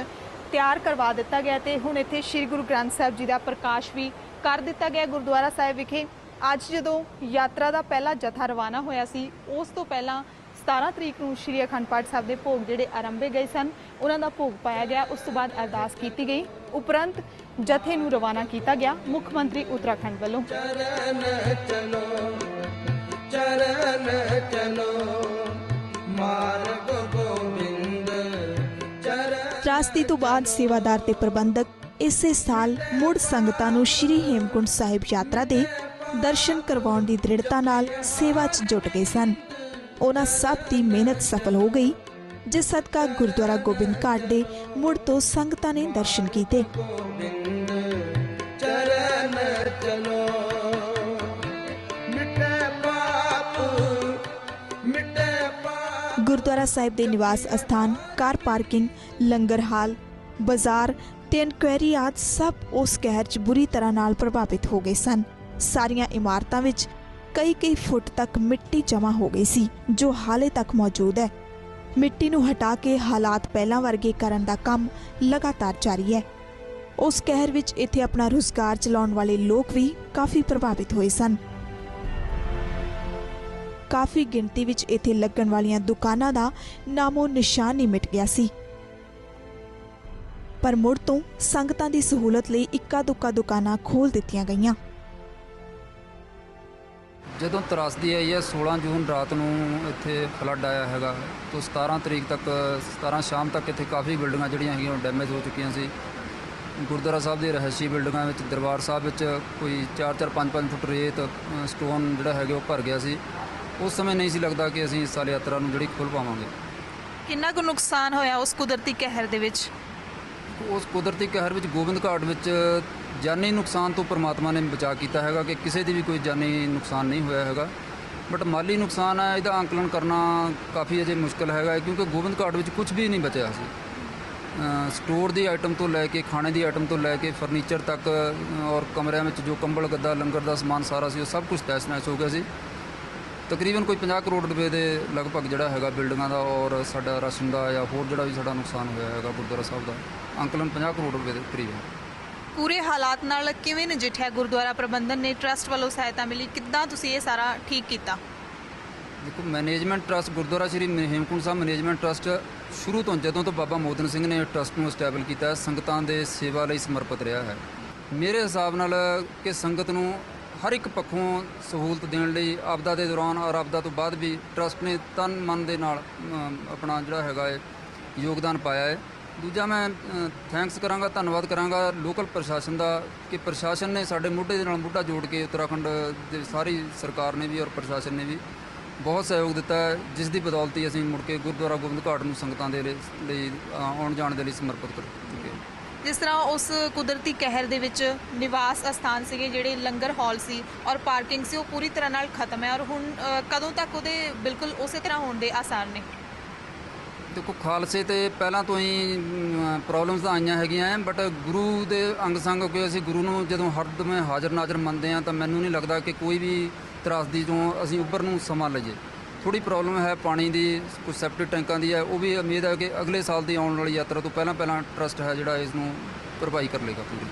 ਤਿਆਰ ਕਰਵਾ ਦਿੱਤਾ ਗਿਆ ਤੇ ਹੁਣ ਇੱਥੇ ਸ੍ਰੀ ਗੁਰੂ ਗ੍ਰੰਥ ਸਾਹਿਬ ਜੀ ਦਾ ਪ੍ਰਕਾਸ਼ ਵੀ ਕਰ ਦਿੱਤਾ ਗਿਆ ਗੁਰਦੁਆਰਾ ਸਾਹਿਬ ਵਿਖੇ। ਅੱਜ ਜਦੋਂ ਯਾਤਰਾ ਦਾ ਪਹਿਲਾ ਜਥਾ ਰਵਾਨਾ ਹੋਇਆ ਸੀ, ਉਸ ਤੋਂ ਪਹਿਲਾਂ 17 ਤਰੀਕ ਨੂੰ ਸ੍ਰੀ ਅਖੰਡ ਪਾਠ ਸਾਹਿਬ ਦੇ ਭੋਗ ਜਿਹੜੇ ਆਰੰਭੇ ਗਏ ਸਨ ਉਹਨਾਂ ਦਾ ਭੋਗ ਪਾਇਆ ਗਿਆ। ਉਸ ਤੋਂ ਬਾਅਦ ਅਰਦਾਸ ਕੀਤੀ ਗਈ। ਉਪਰੰਤ ਜਥੇ ਨੂੰ ਰਵਾਨਾ ਕੀਤਾ ਗਿਆ ਮੁੱਖ ਮੰਤਰੀ ਉੱਤਰਾਖੰਡ ਵੱਲੋਂ। ਚਰਨ ਚਲੋ ਚਰਨ ਚਲੋ ਮਾਰਗ ਗੋਬਿੰਦ ਚਰਨ ਤਰਾਸਦੀ ਤੋਂ ਬਾਅਦ ਸੇਵਾਦਾਰ ਤੇ ਪ੍ਰਬੰਧਕ ਇਸੇ ਸਾਲ ਮੁੜ ਸੰਗਤਾਂ ਨੂੰ ਸ੍ਰੀ ਹੇਮਕੁੰਟ ਸਾਹਿਬ ਯਾਤਰਾ ਦੇ ਦਰਸ਼ਨ ਕਰਵਾਉਣ ਦੀ ਦ੍ਰਿੜਤਾ ਨਾਲ ਸੇਵਾ 'ਚ ਜੁਟ ਗਏ ਸਨ। ਉਹਨਾਂ ਸਭ ਦੀ ਮਿਹਨਤ ਸਫਲ ਹੋ ਗਈ, ਜਿਸ ਸਦਕਾ ਗੁਰਦੁਆਰਾ ਗੋਬਿੰਦ ਘਾਟ ਦੇ ਮੁੜ ਤੋਂ ਸੰਗਤਾਂ ਨੇ ਦਰਸ਼ਨ ਕੀਤੇ। ਚਰਨ ਚਲੋ ਮਿਟੇ ਪਾਪ ਮਿਟੇ ਪਾਪ ਗੁਰਦੁਆਰਾ ਸਾਹਿਬ ਦੇ ਨਿਵਾਸ ਅਸਥਾਨ, ਕਾਰ ਪਾਰਕਿੰਗ, ਲੰਗਰ ਹਾਲ, ਬਾਜ਼ਾਰ ਤੇ ਇਨਕੁਆਇਰੀ ਆਦਿ ਸਭ ਉਸ ਕਹਿਰ 'ਚ ਬੁਰੀ ਤਰ੍ਹਾਂ ਨਾਲ ਪ੍ਰਭਾਵਿਤ ਹੋ ਗਏ ਸਨ। ਸਾਰੀਆਂ ਇਮਾਰਤਾਂ ਵਿੱਚ ਕਈ ਕਈ ਫੁੱਟ ਤੱਕ ਮਿੱਟੀ ਜਮ੍ਹਾਂ ਹੋ ਗਈ ਸੀ, ਜੋ ਹਾਲੇ ਤੱਕ ਮੌਜੂਦ ਹੈ। ਮਿੱਟੀ ਨੂੰ ਹਟਾ ਕੇ ਹਾਲਾਤ ਪਹਿਲਾਂ ਵਰਗੇ ਕਰਨ ਦਾ ਕੰਮ ਲਗਾਤਾਰ ਜਾਰੀ ਹੈ। ਉਸ ਕਹਿਰ ਵਿੱਚ ਇੱਥੇ ਆਪਣਾ ਰੁਜ਼ਗਾਰ ਚਲਾਉਣ ਵਾਲੇ ਲੋਕ ਵੀ ਕਾਫੀ ਪ੍ਰਭਾਵਿਤ ਹੋਏ ਸਨ। ਕਾਫੀ ਗਿਣਤੀ ਵਿੱਚ ਇੱਥੇ ਲੱਗਣ ਵਾਲੀਆਂ ਦੁਕਾਨਾਂ ਦਾ ਨਾਮੋ ਨਿਸ਼ਾਨ ਹੀ ਮਿਟ ਗਿਆ ਸੀ। ਪਰ ਮੁੜ ਤੋਂ ਸੰਗਤਾਂ ਦੀ ਸਹੂਲਤ ਲਈ ਇੱਕਾ ਦੁੱਕਾ ਦੁਕਾਨਾਂ ਖੋਲ ਦਿੱਤੀਆਂ ਗਈਆਂ। ਜਦੋਂ ਤਰਾਸਦੀ ਆਈ ਹੈ 16 ਜੂਨ ਰਾਤ ਨੂੰ ਇੱਥੇ ਫਲੱਡ ਆਇਆ ਹੈਗਾ। ਤੋਂ 17 ਤਰੀਕ ਤੱਕ 17 ਸ਼ਾਮ ਤੱਕ ਇੱਥੇ ਕਾਫੀ ਬਿਲਡਿੰਗਾਂ ਜਿਹੜੀਆਂ ਹੈਗੀਆਂ ਉਹ ਡੈਮੇਜ ਹੋ ਚੁੱਕੀਆਂ ਸੀ। ਗੁਰਦੁਆਰਾ ਸਾਹਿਬ ਦੀ ਰਹਿਸ਼ੀ ਬਿਲਡਿੰਗਾਂ ਵਿੱਚ ਦਰਬਾਰ ਸਾਹਿਬ ਵਿੱਚ ਕੋਈ 4-4 5-5 ਫੁੱਟ ਰੇਤ ਸਟੋਨ ਜਿਹੜਾ ਹੈਗਾ ਉਹ ਭਰ ਗਿਆ ਸੀ। ਉਸ ਸਮੇਂ ਨਹੀਂ ਸੀ ਲੱਗਦਾ ਕਿ ਅਸੀਂ ਇਸ ਸਾਲ ਯਾਤਰਾ ਨੂੰ ਜਿਹੜੀ ਖੁੱਲ ਪਾਵਾਂਗੇ। ਕਿੰਨਾ ਕੁ ਨੁਕਸਾਨ ਹੋਇਆ ਉਸ ਕੁਦਰਤੀ ਕਹਿਰ ਦੇ ਵਿੱਚ? ਉਸ ਕੁਦਰਤੀ ਕਹਿਰ ਵਿੱਚ ਗੋਬਿੰਦ ਘਾਟ ਵਿੱਚ ਜਾਨੀ ਨੁਕਸਾਨ ਤੋਂ ਪ੍ਰਮਾਤਮਾ ਨੇ ਬਚਾ ਕੀਤਾ ਹੈਗਾ ਕਿ ਕਿਸੇ ਦੀ ਵੀ ਕੋਈ ਜਾਨੀ ਨੁਕਸਾਨ ਨਹੀਂ ਹੋਇਆ ਹੈਗਾ। ਬਟ ਮਾਲੀ ਨੁਕਸਾਨ ਹੈ, ਇਹਦਾ ਅੰਕਲਨ ਕਰਨਾ ਕਾਫੀ ਅਜੇ ਮੁਸ਼ਕਲ ਹੈਗਾ ਕਿਉਂਕਿ ਗੋਬਿੰਦ ਘਾਟ ਵਿੱਚ ਕੁਝ ਵੀ ਨਹੀਂ ਬਚਿਆ ਸੀ। ਸਟੋਰ ਦੀ ਆਈਟਮ ਤੋਂ ਲੈ ਕੇ, ਖਾਣੇ ਦੀ ਆਈਟਮ ਤੋਂ ਲੈ ਕੇ ਫਰਨੀਚਰ ਤੱਕ ਔਰ ਕਮਰਿਆਂ ਵਿੱਚ ਜੋ ਕੰਬਲ, ਗੱਦਾ, ਲੰਗਰ ਦਾ ਸਮਾਨ ਸਾਰਾ ਸੀ, ਉਹ ਸਭ ਕੁਝ ਤਹਿਸ ਨਹਿਸ ਹੋ ਗਿਆ ਸੀ। ਤਕਰੀਬਨ ਕੋਈ 50 ਕਰੋੜ ਰੁਪਏ ਦੇ ਲਗਭਗ ਜਿਹੜਾ ਹੈਗਾ ਬਿਲਡਿੰਗਾਂ ਦਾ ਔਰ ਸਾਡਾ ਰਾਸ਼ਨ ਦਾ ਜਾਂ ਹੋਰ ਜਿਹੜਾ ਵੀ ਸਾਡਾ ਨੁਕਸਾਨ ਹੋਇਆ ਹੈਗਾ ਗੁਰਦੁਆਰਾ ਸਾਹਿਬ ਦਾ ਅੰਕਲਨ 50 ਕਰੋੜ ਰੁਪਏ ਦੇ ਕਰੀਬ ਹੈ। ਪੂਰੇ ਹਾਲਾਤ ਨਾਲ ਕਿਵੇਂ ਨਜਿੱਠਿਆ? ਗੁਰਦੁਆਰਾ ਪ੍ਰਬੰਧਨ ਨੇ ਟਰਸਟ ਵੱਲੋਂ ਸਹਾਇਤਾ ਮਿਲੀ। ਕਿੱਦਾਂ ਤੁਸੀਂ ਇਹ ਸਾਰਾ ਠੀਕ ਕੀਤਾ? ਦੇਖੋ, management trust Gurdwara Shri Hemkunt Sahib management trust ਸ਼ੁਰੂ ਤੋਂ ਜਦੋਂ ਤੋਂ ਬਾਬਾ ਮੋਦਨ ਸਿੰਘ ਨੇ ਟਰਸਟ ਨੂੰ ਸਟੈਬਲ ਕੀਤਾ, ਸੰਗਤਾਂ ਦੇ ਸੇਵਾ ਲਈ ਸਮਰਪਿਤ ਰਿਹਾ ਹੈ। ਮੇਰੇ ਹਿਸਾਬ ਨਾਲ ਕਿ ਸੰਗਤ ਨੂੰ ਹਰ ਇੱਕ ਪੱਖੋਂ ਸਹੂਲਤ ਦੇਣ ਲਈ ਆਪਦਾ ਦੇ ਦੌਰਾਨ ਔਰ ਆਪਦਾ ਤੋਂ ਬਾਅਦ ਵੀ ਟਰਸਟ ਨੇ ਤਨ ਮਨ ਦੇ ਨਾਲ ਆਪਣਾ ਜਿਹੜਾ ਹੈਗਾ ਹੈ ਯੋਗਦਾਨ ਪਾਇਆ ਹੈ। ਦੂਜਾ ਮੈਂ ਥੈਂਕਸ ਕਰਾਂਗਾ ਧੰਨਵਾਦ ਕਰਾਂਗਾ ਲੋਕਲ ਪ੍ਰਸ਼ਾਸਨ ਦਾ ਕਿ ਪ੍ਰਸ਼ਾਸਨ ਨੇ ਸਾਡੇ ਮੋਢੇ ਦੇ ਨਾਲ ਮੋਢਾ ਜੋੜ ਕੇ ਉੱਤਰਾਖੰਡ ਦੇ ਸਾਰੀ ਸਰਕਾਰ ਨੇ ਵੀ ਔਰ ਪ੍ਰਸ਼ਾਸਨ ਨੇ ਵੀ ਬਹੁਤ ਸਹਿਯੋਗ ਦਿੱਤਾ ਹੈ ਜਿਸ ਦੀ ਬਦੌਲਤ ਹੀ ਅਸੀਂ ਮੁੜ ਕੇ ਗੁਰਦੁਆਰਾ ਗੋਬਿੰਦ ਘਾਟ ਨੂੰ ਸੰਗਤਾਂ ਦੇ ਲਈ ਲਈ, ਆਉਣ ਜਾਣ ਦੇ ਲਈ ਸਮਰਪਿਤ ਕਰ ਚੁੱਕੇ ਹਾਂ। ਜਿਸ ਤਰ੍ਹਾਂ ਉਸ ਕੁਦਰਤੀ ਕਹਿਰ ਦੇ ਵਿੱਚ ਨਿਵਾਸ ਅਸਥਾਨ ਸੀਗੇ ਜਿਹੜੇ ਲੰਗਰ ਹਾਲ ਸੀ ਔਰ ਪਾਰਕਿੰਗ ਸੀ ਉਹ ਪੂਰੀ ਤਰ੍ਹਾਂ ਨਾਲ ਖਤਮ ਹੈ ਔਰ ਹੁਣ ਕਦੋਂ ਤੱਕ ਉਹਦੇ ਬਿਲਕੁਲ ਉਸੇ ਤਰ੍ਹਾਂ ਹੋਣ ਦੇ ਆਸਾਰ ਨੇ? ਦੇਖੋ, ਖਾਲਸੇ ਤੇ ਪਹਿਲਾਂ ਤੋਂ ਹੀ ਪ੍ਰੋਬਲਮਸ ਤਾਂ ਆਈਆਂ ਹੈਗੀਆਂ ਐ ਬਟ ਗੁਰੂ ਦੇ ਅੰਗ ਸੰਗ ਹੋ ਕੇ ਅਸੀਂ ਗੁਰੂ ਨੂੰ ਜਦੋਂ ਹਰਦਮੇ ਹਾਜ਼ਰ ਨਾਜ਼ਰ ਮੰਨਦੇ ਆ ਤਾਂ ਮੈਨੂੰ ਨਹੀਂ ਲੱਗਦਾ ਕਿ ਕੋਈ ਵੀ ਤਰਾਸਦੀ ਤੋਂ ਅਸੀਂ ਉੱਪਰ ਨੂੰ ਸਮਾਂ ਲਈਏ। ਥੋੜੀ ਪ੍ਰੋਬਲਮ ਹੈ ਪਾਣੀ ਦੀ ਕੁਝ ਸੈਪਟਿਕ ਟੈਂਕਾਂ ਦੀ ਹੈ, ਉਹ ਵੀ ਉਮੀਦ ਹੈ ਕਿ ਅਗਲੇ ਸਾਲ ਦੀ ਆਉਣ ਵਾਲੀ ਯਾਤਰਾ ਤੋਂ ਪਹਿਲਾਂ ਪਹਿਲਾਂ ਟਰਸਟ ਹੈ ਜਿਹੜਾ ਇਸ ਨੂੰ ਭਰਪਾਈ ਕਰ ਲੇਗਾ ਪੂਰੀ।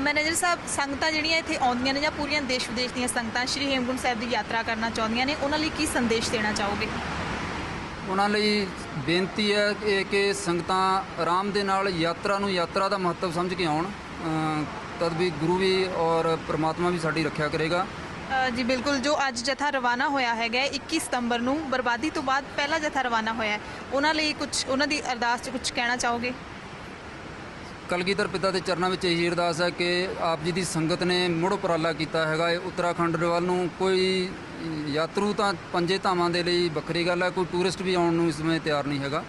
ਮੈਨੇਜਰ ਸਾਹਿਬ, ਸੰਗਤਾਂ ਜਿਹੜੀਆਂ ਇੱਥੇ ਆਉਂਦੀਆਂ ਨੇ ਜਾਂ ਪੂਰੀਆਂ ਦੇਸ਼ ਵਿਦੇਸ਼ ਦੀਆਂ ਸੰਗਤਾਂ, ਸ਼੍ਰੀ ਹੇਮਕੁੰਟ ਸਾਹਿਬ ਦੀ ਯਾਤਰਾ ਕਰਨਾ ਚਾਹੁੰਦੀਆਂ ਨੇ, ਉਹਨਾਂ ਲਈ ਕੀ ਸੰਦੇਸ਼ ਦੇਣਾ ਚਾਹੋਗੇ? ਉਹਨਾਂ ਲਈ ਬੇਨਤੀ ਹੈ ਕਿ ਕਿ ਸੰਗਤਾਂ ਆਰਾਮ ਦੇ ਨਾਲ ਯਾਤਰਾ ਨੂੰ ਯਾਤਰਾ ਦਾ ਮਹੱਤਵ ਸਮਝ ਕੇ ਆਉਣ। ਤਦ ਵੀ ਗੁਰੂ ਵੀ ਔਰ ਪ੍ਰਮਾਤਮਾ ਵੀ ਸਾਡੀ ਰੱਖਿਆ ਕਰੇਗਾ। ਜੀ ਬਿਲਕੁਲ ਜੋ ਅੱਜ ਜਥਾ ਰਵਾਨਾ ਹੋਇਆ ਹੈਗਾ ਹੈ, 21 ਸਤੰਬਰ ਨੂੰ ਬਰਬਾਦੀ ਤੋਂ ਬਾਅਦ ਪਹਿਲਾ ਜਥਾ ਰਵਾਨਾ ਹੋਇਆ ਉਹਨਾਂ ਲਈ ਕੁਝ ਉਹਨਾਂ ਦੀ ਅਰਦਾਸ 'ਚ ਕੁਝ ਕਹਿਣਾ ਚਾਹੋਗੇ? ਕਲਗੀਧਰ ਪਿਤਾ ਦੇ ਚਰਨਾਂ ਵਿੱਚ ਇਹੀ ਅਰਦਾਸ ਹੈ ਕਿ ਆਪ ਜੀ ਦੀ ਸੰਗਤ ਨੇ ਮੁੜ ਉਪਰਾਲਾ ਕੀਤਾ ਹੈਗਾ। ਇਹ ਉੱਤਰਾਖੰਡ ਵੱਲ ਨੂੰ ਕੋਈ ਯਾਤਰੂ ਤਾਂ ਪੰਜੇ ਧਾਮਾਂ ਦੇ ਲਈ ਵੱਖਰੀ ਗੱਲ ਹੈ, ਕੋਈ ਟੂਰਿਸਟ ਵੀ ਆਉਣ ਨੂੰ ਇਸ ਸਮੇਂ ਤਿਆਰ ਨਹੀਂ ਹੈਗਾ।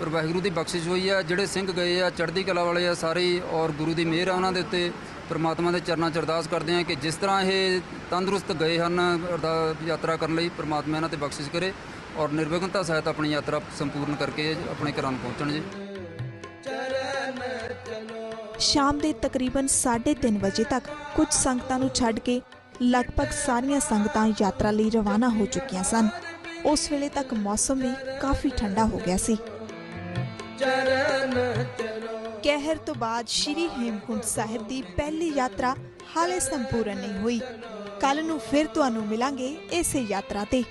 ਪਰ ਵਾਹਿਗੁਰੂ ਦੀ ਬਖਸ਼ਿਸ਼ ਹੋਈ ਹੈ, ਜਿਹੜੇ ਸਿੰਘ ਗਏ ਆ, ਚੜ੍ਹਦੀ ਕਲਾ ਵਾਲੇ ਆ, ਸਾਰੇ ਔਰ ਗੁਰੂ ਦੀ ਮਿਹਰ ਆ ਉਹਨਾਂ ਦੇ ਉੱਤੇ ਪਰਮਾਤਮਾ ਦੇ ਚਰਨਾਂ 'ਚ ਅਰਦਾਸ ਕਰਦੇ ਆ ਕਿ ਜਿਸ ਤਰ੍ਹਾਂ ਇਹ ਤੰਦਰੁਸਤ ਗਏ ਹਨ, ਅਰਦਾ- ਯਾਤਰਾ ਕਰਨ ਲਈ ਪਰਮਾਤਮਾ ਇਹਨਾਂ ਤੇ ਬਖਸ਼ਿਸ਼ ਕਰੇ, ਔਰ ਨਿਰਵਿਘਨਤਾ ਸਹਿਤ ਆਪਣੀ ਯਾਤਰਾ ਸੰਪੂਰਨ ਕਰਕੇ ਆਪਣੇ ਘਰਾਂ ਨੂੰ ਪਹੁੰਚਣ ਜੀ। ਸ਼ਾਮ ਦੇ ਤਕਰੀਬਨ 3:30 ਵਜੇ ਤੱਕ ਕੁਝ ਸੰਗਤਾਂ ਨੂੰ ਛੱਡ ਕੇ ਲਗਭਗ ਸਾਰੀਆਂ ਸੰਗਤਾਂ ਯਾਤਰਾ ਲਈ ਰਵਾਨਾ ਹੋ ਚੁੱਕੀਆਂ ਸਨ। ਉਸ ਵੇਲੇ ਤੱਕ ਮੌਸਮ ਵੀ ਕਾਫੀ ਠੰਡਾ ਹੋ ਗਿਆ ਸੀ। ਕਹਿਰ ਤੋਂ ਬਾਅਦ ਸ਼੍ਰੀ ਹੇਮਕੁੰਟ ਸਾਹਿਬ ਦੀ ਪਹਿਲੀ ਯਾਤਰਾ ਹਾਲੇ ਸੰਪੂਰਨ ਨਹੀਂ ਹੋਈ। ਕੱਲ ਨੂੰ ਫਿਰ ਤੁਹਾਨੂੰ ਮਿਲਾਂਗੇ ਇਸੇ ਯਾਤਰਾ ਤੇ।